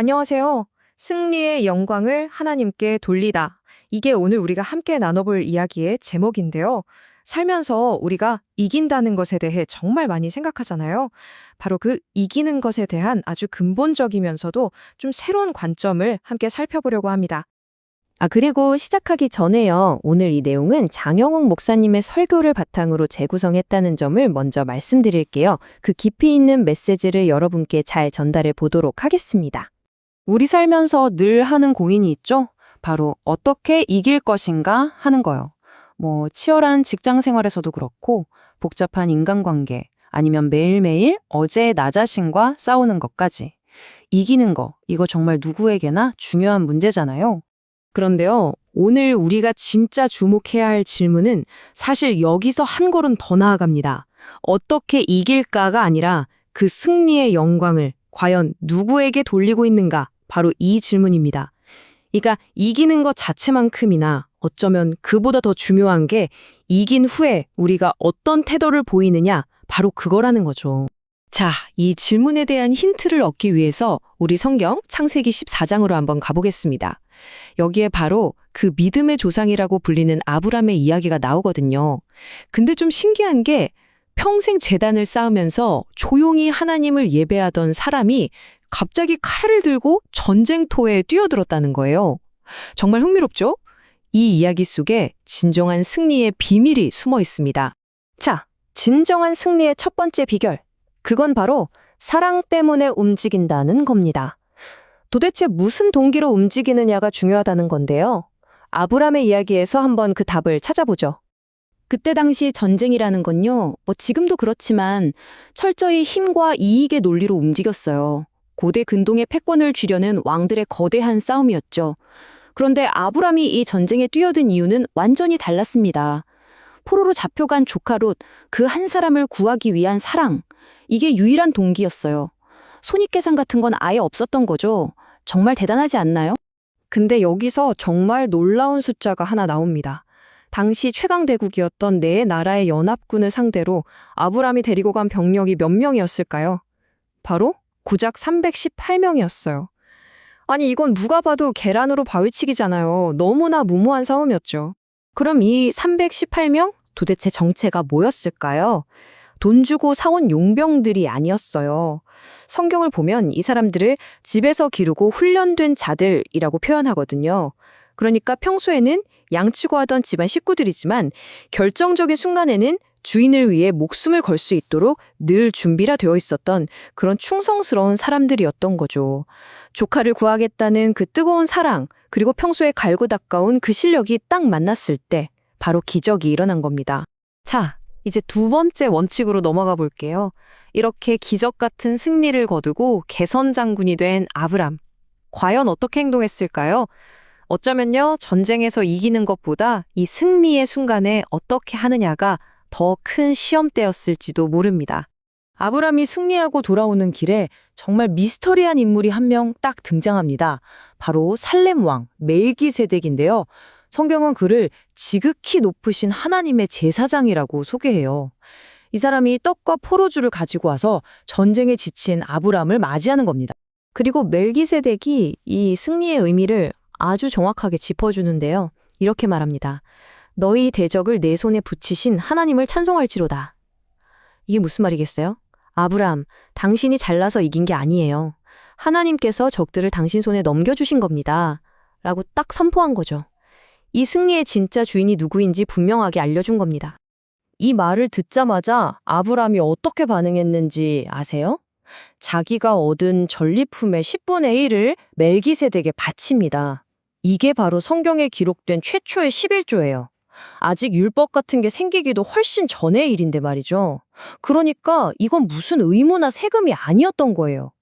안녕하세요. 승리의 영광을 하나님께 돌리다. 이게 오늘 우리가 함께 나눠볼 이야기의 제목인데요. 살면서 우리가 이긴다는 것에 대해 정말 많이 생각하잖아요. 바로 그 이기는 것에 대한 아주 근본적이면서도 좀 새로운 관점을 함께 살펴보려고 합니다. 아, 그리고 시작하기 전에요. 오늘 이 내용은 장영욱 목사님의 설교를 바탕으로 재구성했다는 점을 먼저 말씀드릴게요. 그 깊이 있는 메시지를 여러분께 잘 전달해 보도록 하겠습니다. 우리 살면서 늘 하는 고민이 있죠? 바로 어떻게 이길 것인가 하는 거요. 뭐 치열한 직장 생활에서도 그렇고 복잡한 인간관계 아니면 매일매일 어제의 나 자신과 싸우는 것까지 이기는 거 이거 정말 누구에게나 중요한 문제잖아요. 그런데요, 오늘 우리가 진짜 주목해야 할 질문은 사실 여기서 한 걸음 더 나아갑니다. 어떻게 이길까가 아니라 그 승리의 영광을 과연 누구에게 돌리고 있는가? 바로 이 질문입니다. 그러니까 이기는 것 자체만큼이나 어쩌면 그보다 더 중요한 게 이긴 후에 우리가 어떤 태도를 보이느냐, 바로 그거라는 거죠. 자, 이 질문에 대한 힌트를 얻기 위해서 우리 성경 창세기 14장으로 한번 가보겠습니다. 여기에 바로 그 믿음의 조상이라고 불리는 아브람의 이야기가 나오거든요. 근데 좀 신기한 게 평생 재단을 쌓으면서 조용히 하나님을 예배하던 사람이 갑자기 칼을 들고 전쟁터에 뛰어들었다는 거예요. 정말 흥미롭죠? 이 이야기 속에 진정한 승리의 비밀이 숨어 있습니다. 자, 진정한 승리의 첫 번째 비결. 그건 바로 사랑 때문에 움직인다는 겁니다. 도대체 무슨 동기로 움직이느냐가 중요하다는 건데요. 아브람의 이야기에서 한번 그 답을 찾아보죠. 그때 당시 전쟁이라는 건요, 뭐 지금도 그렇지만 철저히 힘과 이익의 논리로 움직였어요. 고대 근동의 패권을 쥐려는 왕들의 거대한 싸움이었죠. 그런데 아브람이 이 전쟁에 뛰어든 이유는 완전히 달랐습니다. 포로로 잡혀간 조카 롯, 그 한 사람을 구하기 위한 사랑, 이게 유일한 동기였어요. 손익계산 같은 건 아예 없었던 거죠. 정말 대단하지 않나요? 근데 여기서 정말 놀라운 숫자가 하나 나옵니다. 당시 최강대국이었던 네 나라의 연합군을 상대로 아브람이 데리고 간 병력이 몇 명이었을까요? 바로 고작 318명이었어요. 아니 이건 누가 봐도 계란으로 바위치기잖아요. 너무나 무모한 싸움이었죠. 그럼 이 318명? 도대체 정체가 뭐였을까요? 돈 주고 사온 용병들이 아니었어요. 성경을 보면 이 사람들을 집에서 기르고 훈련된 자들이라고 표현하거든요. 그러니까 평소에는 양치고 하던 집안 식구들이지만 결정적인 순간에는 주인을 위해 목숨을 걸 수 있도록 늘 준비라 되어 있었던 그런 충성스러운 사람들이었던 거죠. 조카를 구하겠다는 그 뜨거운 사랑, 그리고 평소에 갈고 닦아온 그 실력이 딱 만났을 때 바로 기적이 일어난 겁니다. 자, 이제 두 번째 원칙으로 넘어가 볼게요. 이렇게 기적 같은 승리를 거두고 개선 장군이 된 아브람. 과연 어떻게 행동했을까요? 어쩌면요, 전쟁에서 이기는 것보다 이 승리의 순간에 어떻게 하느냐가 더 큰 시험대였을지도 모릅니다. 아브람이 승리하고 돌아오는 길에 정말 미스터리한 인물이 한 명 딱 등장합니다. 바로 살렘 왕 멜기세덱인데요. 성경은 그를 지극히 높으신 하나님의 제사장이라고 소개해요. 이 사람이 떡과 포로주를 가지고 와서 전쟁에 지친 아브람을 맞이하는 겁니다. 그리고 멜기세덱이 이 승리의 의미를 아주 정확하게 짚어주는데요. 이렇게 말합니다. 너희 대적을 내 손에 붙이신 하나님을 찬송할지로다. 이게 무슨 말이겠어요? 아브람, 당신이 잘나서 이긴 게 아니에요. 하나님께서 적들을 당신 손에 넘겨주신 겁니다. 라고 딱 선포한 거죠. 이 승리의 진짜 주인이 누구인지 분명하게 알려준 겁니다. 이 말을 듣자마자 아브람이 어떻게 반응했는지 아세요? 자기가 얻은 전리품의 10분의 1을 멜기세덱에 바칩니다. 이게 바로 성경에 기록된 최초의 11조예요. 아직 율법 같은 게 생기기도 훨씬 전의 일인데 말이죠. 그러니까 이건 무슨 의무나 세금이 아니었던 거예요.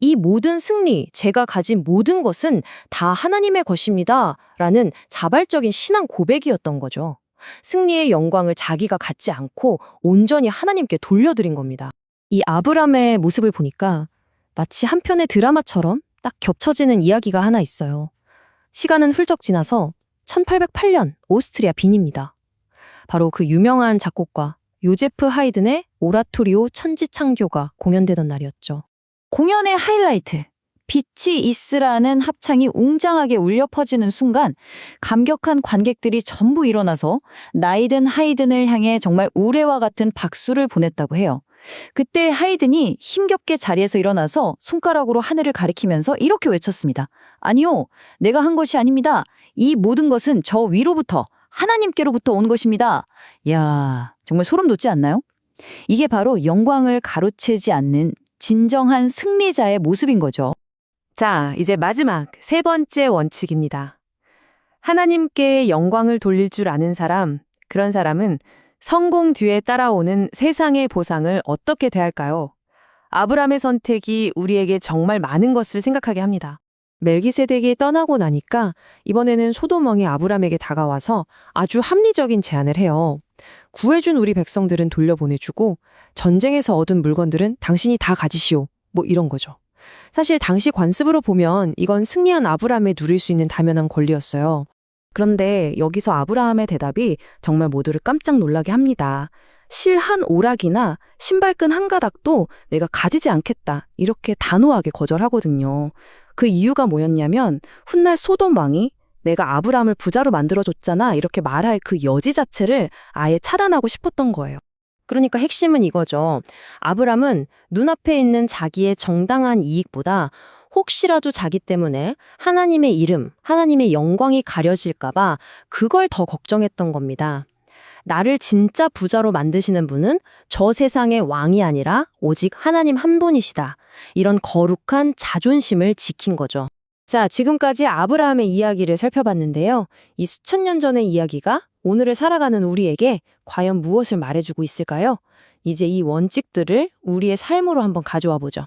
이 모든 승리, 제가 가진 모든 것은 다 하나님의 것입니다. 라는 자발적인 신앙 고백이었던 거죠. 승리의 영광을 자기가 갖지 않고 온전히 하나님께 돌려드린 겁니다. 이 아브람의 모습을 보니까 마치 한 편의 드라마처럼 딱 겹쳐지는 이야기가 하나 있어요. 시간은 훌쩍 지나서 1808년 오스트리아 빈입니다. 바로 그 유명한 작곡가 요제프 하이든의 오라토리오 천지창조가 공연되던 날이었죠. 공연의 하이라이트, 빛이 있으라는 합창이 웅장하게 울려 퍼지는 순간 감격한 관객들이 전부 일어나서 나이든 하이든을 향해 정말 우레와 같은 박수를 보냈다고 해요. 그때 하이든이 힘겹게 자리에서 일어나서 손가락으로 하늘을 가리키면서 이렇게 외쳤습니다. 아니요, 내가 한 것이 아닙니다. 이 모든 것은 저 위로부터 하나님께로부터 온 것입니다. 야, 정말 소름 돋지 않나요? 이게 바로 영광을 가로채지 않는 진정한 승리자의 모습인 거죠. 자, 이제 마지막 세 번째 원칙입니다. 하나님께 영광을 돌릴 줄 아는 사람, 그런 사람은 성공 뒤에 따라오는 세상의 보상을 어떻게 대할까요? 아브람의 선택이 우리에게 정말 많은 것을 생각하게 합니다. 멜기세덱이 떠나고 나니까 이번에는 소돔왕이 아브람에게 다가와서 아주 합리적인 제안을 해요. 구해준 우리 백성들은 돌려보내주고 전쟁에서 얻은 물건들은 당신이 다 가지시오. 뭐 이런 거죠. 사실 당시 관습으로 보면 이건 승리한 아브람에 누릴 수 있는 당연한 권리였어요. 그런데 여기서 아브라함의 대답이 정말 모두를 깜짝 놀라게 합니다. 실 한 오락이나 신발끈 한 가닥도 내가 가지지 않겠다. 이렇게 단호하게 거절하거든요. 그 이유가 뭐였냐면 훗날 소돔 왕이 내가 아브람을 부자로 만들어줬잖아 이렇게 말할 그 여지 자체를 아예 차단하고 싶었던 거예요. 그러니까 핵심은 이거죠. 아브람은 눈앞에 있는 자기의 정당한 이익보다 혹시라도 자기 때문에 하나님의 이름, 하나님의 영광이 가려질까봐 그걸 더 걱정했던 겁니다. 나를 진짜 부자로 만드시는 분은 저 세상의 왕이 아니라 오직 하나님 한 분이시다. 이런 거룩한 자존심을 지킨 거죠. 자, 지금까지 아브라함의 이야기를 살펴봤는데요. 이 수천 년 전의 이야기가 오늘을 살아가는 우리에게 과연 무엇을 말해주고 있을까요? 이제 이 원칙들을 우리의 삶으로 한번 가져와 보죠.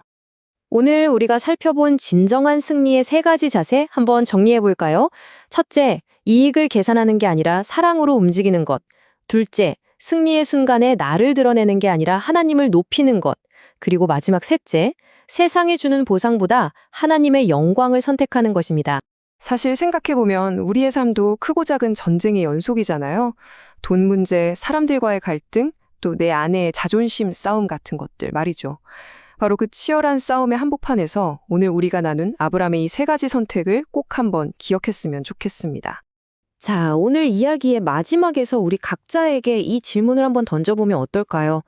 오늘 우리가 살펴본 진정한 승리의 세 가지 자세 한번 정리해 볼까요? 첫째, 이익을 계산하는 게 아니라 사랑으로 움직이는 것. 둘째, 승리의 순간에 나를 드러내는 게 아니라 하나님을 높이는 것. 그리고 마지막 셋째, 세상이 주는 보상보다 하나님의 영광을 선택하는 것입니다. 사실 생각해보면 우리의 삶도 크고 작은 전쟁의 연속이잖아요. 돈 문제, 사람들과의 갈등, 또 내 아내의 자존심 싸움 같은 것들 말이죠. 바로 그 치열한 싸움의 한복판에서 오늘 우리가 나눈 아브람의 이 세 가지 선택을 꼭 한번 기억했으면 좋겠습니다. 자, 오늘 이야기의 마지막에서 우리 각자에게 이 질문을 한번 던져보면 어떨까요?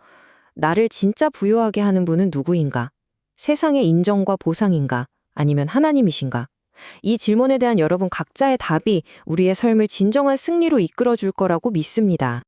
나를 진짜 부유하게 하는 분은 누구인가? 세상의 인정과 보상인가? 아니면 하나님이신가? 이 질문에 대한 여러분 각자의 답이 우리의 삶을 진정한 승리로 이끌어 줄 거라고 믿습니다.